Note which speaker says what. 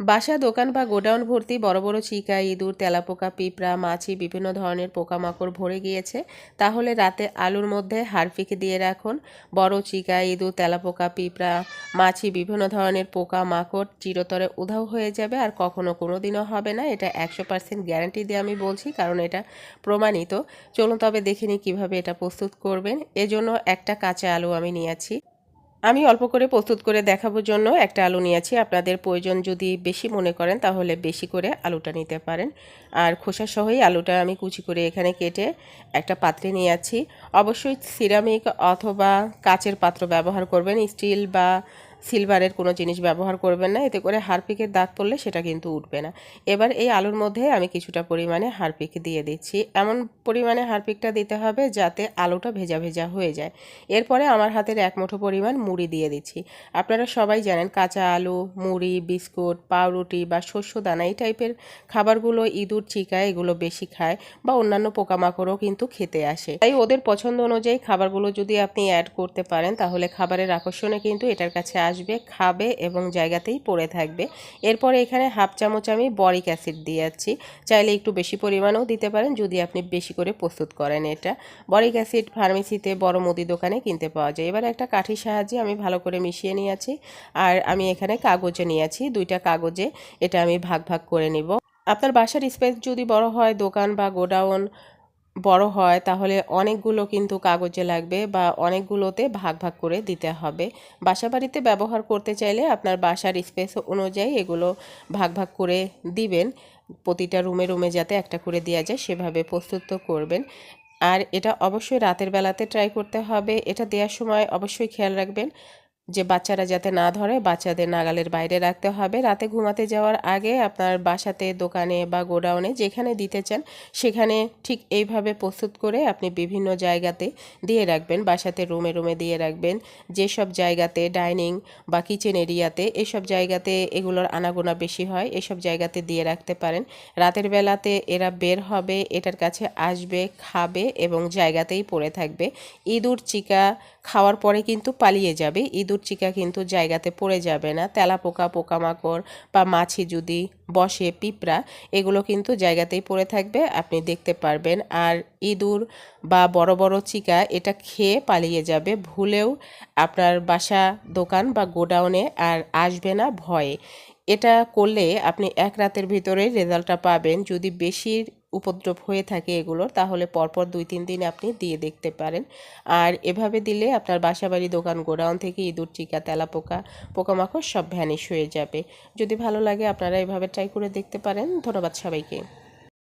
Speaker 1: বাসা, দোকান বা গোডাউন ভর্তি বড় বড় চিকা, ইঁদুর, তেলাপোকা, পিঁপড়া, মাছি, বিভিন্ন ধরনের পোকামাকড় ভরে গিয়েছে। তাহলে রাতে আলুর মধ্যে হারপিক দিয়ে রাখুন। বড় চিকা, ইঁদুর, তেলাপোকা, পিঁপড়া, মাছি, বিভিন্ন ধরনের পোকা মাকড় চিরতরে উধাও হয়ে যাবে আর কখনো কোনো দিনও হবে না। এটা একশো পার্সেন্ট গ্যারান্টি দিয়ে আমি বলছি, কারণ এটা প্রমাণিত। চলুন তবে দেখিনি কীভাবে এটা প্রস্তুত করবেন। এজন্য একটা কাঁচা আলু আমি নিয়েছি আমি অল্প করে প্রস্তুত করে দেখাবোর জন্য একটা আলু নিয়েছি। আপনাদের প্রয়োজন যদি বেশি মনে করেন, তাহলে বেশি করে আলুটা নিতে পারেন। আর খোসা সহই আলুটা আমি কুচি করে এখানে কেটে একটা পাত্রে নিয়ে আছি অবশ্যই সিরামিক অথবা কাচের পাত্র ব্যবহার করবেন, স্টিল বা সিলভারের কোনো জিনিস ব্যবহার করবেন না, এতে করে হারপিকের দাগ পড়লে সেটা কিন্তু উঠবে না। এবার এই আলুর মধ্যে আমি কিছুটা পরিমাণে হারপিক দিয়ে দিচ্ছি। এমন পরিমাণে হারপিকটা দিতে হবে যাতে আলুটা ভেজা ভেজা হয়ে যায়। এরপরে আমার হাতের এক মুঠো পরিমাণ মুড়ি দিয়ে দিচ্ছি। আপনারা সবাই জানেন কাঁচা আলু, মুড়ি, বিস্কুট, পাউরুটি বা শস্য দানা এই টাইপের খাবারগুলো ইঁদুর চিকা এগুলো বেশি খায় বা অন্যান্য পোকামাকড়ও কিন্তু খেতে আসে। তাই ওদের পছন্দ অনুযায়ী খাবারগুলো যদি আপনি অ্যাড করতে পারেন, তাহলে খাবারের আকর্ষণে কিন্তু এটার কাছে আসবে। খাবে এবং জায়গাতেই পড়ে থাকবে। এরপরে এখানে হাফ চামচ আমি বরিক অ্যাসিড দিয়ে যাচ্ছি চাইলে একটু বেশি পরিমাণেও দিতে পারেন, যদি আপনি বেশি করে প্রস্তুত করেন এটা। বরিক অ্যাসিড ফার্মেসিতে বড় মুদি দোকানে কিনতে পাওয়া যায়। এবার একটা কাঠির সাহায্যে আমি ভালো করে মিশিয়ে নিয়েছি। আর আমি এখানে কাগজে নিয়েছি, দুইটা কাগজে। এটা আমি ভাগ ভাগ করে নিব। আপনার বাসার স্পেস যদি বড় হয়, দোকান বা গোডাউন বড় হয়, তাহলে অনেকগুলো কিন্তু কাগজে লাগবে বা অনেকগুলোতে ভাগ ভাগ করে দিতে হবে। বাসা বাড়িতে ব্যবহার করতে চাইলে আপনার বাসার স্পেস অনুযায়ী এগুলো ভাগ ভাগ করে দিবেন। প্রতিটা রুমে রুমে যাতে একটা করে দেওয়া যায়, সেভাবে প্রস্তুত করবেন। আর এটা অবশ্যই রাতের বেলাতে ট্রাই করতে হবে। এটা দেওয়ার সময় অবশ্যই খেয়াল রাখবেন। যে বাচ্চারা যাতে না ধরে, বাচ্চাদের নাগালের বাইরে রাখতে হবে। রাতে ঘুমাতে যাওয়ার আগে আপনার বাসাতে, দোকানে বা গোডাউনে যেখানে দিতে চান, সেখানে ঠিক এইভাবে প্রস্তুত করে আপনি বিভিন্ন জায়গাতে দিয়ে রাখবেন। বাসাতে রুমে রুমে দিয়ে রাখবেন। যেসব জায়গাতে ডাইনিং বা কিচেন এরিয়াতে, এসব জায়গাতে এগুলোর আনাগোনা বেশি হয়, এসব জায়গাতে দিয়ে রাখতে পারেন। রাতের বেলাতে এরা বের হবে, এটার কাছে আসবে, খাবে এবং জায়গাতেই পড়ে থাকবে। ইঁদুর, চিকা খাওয়ার পরে কিন্তু পালিয়ে যাবে। ইঁদুর চিকা কিন্তু জায়গাতে পড়ে যাবে না। তেলা পোকা পোকামাকড় বা মাছি যদি বসে, পিঁপড়া, এগুলো কিন্তু জায়গাতেই পড়ে থাকবে, আপনি দেখতে পারবেন। আর ইঁদুর বা বড় বড় চিকা, এটা খেয়ে পালিয়ে যাবে। ভুলেও আপনার বাসা, দোকান বা গোডাউনে আর আসবে না ভয়ে। এটা করলে আপনি এক রাতের ভিতরেই রেজাল্টটা পাবেন। যদি বেশি উপদ্রব হয়ে থাকে এগুলোর, তাহলে পরপর দুই, তিন দিন আপনি দিয়ে দেখতে পারেন। আর এভাবে দিলে আপনার বাসাবাড়ি, দোকান গোডাউন থেকে ইঁদুর টিকা তেলাপোকা, পোকামাকড় সব ভ্যানিশ হয়ে যাবে। যদি ভালো লাগে আপনারা এভাবে ট্রাই করে দেখতে পারেন। ধন্যবাদ সবাইকে।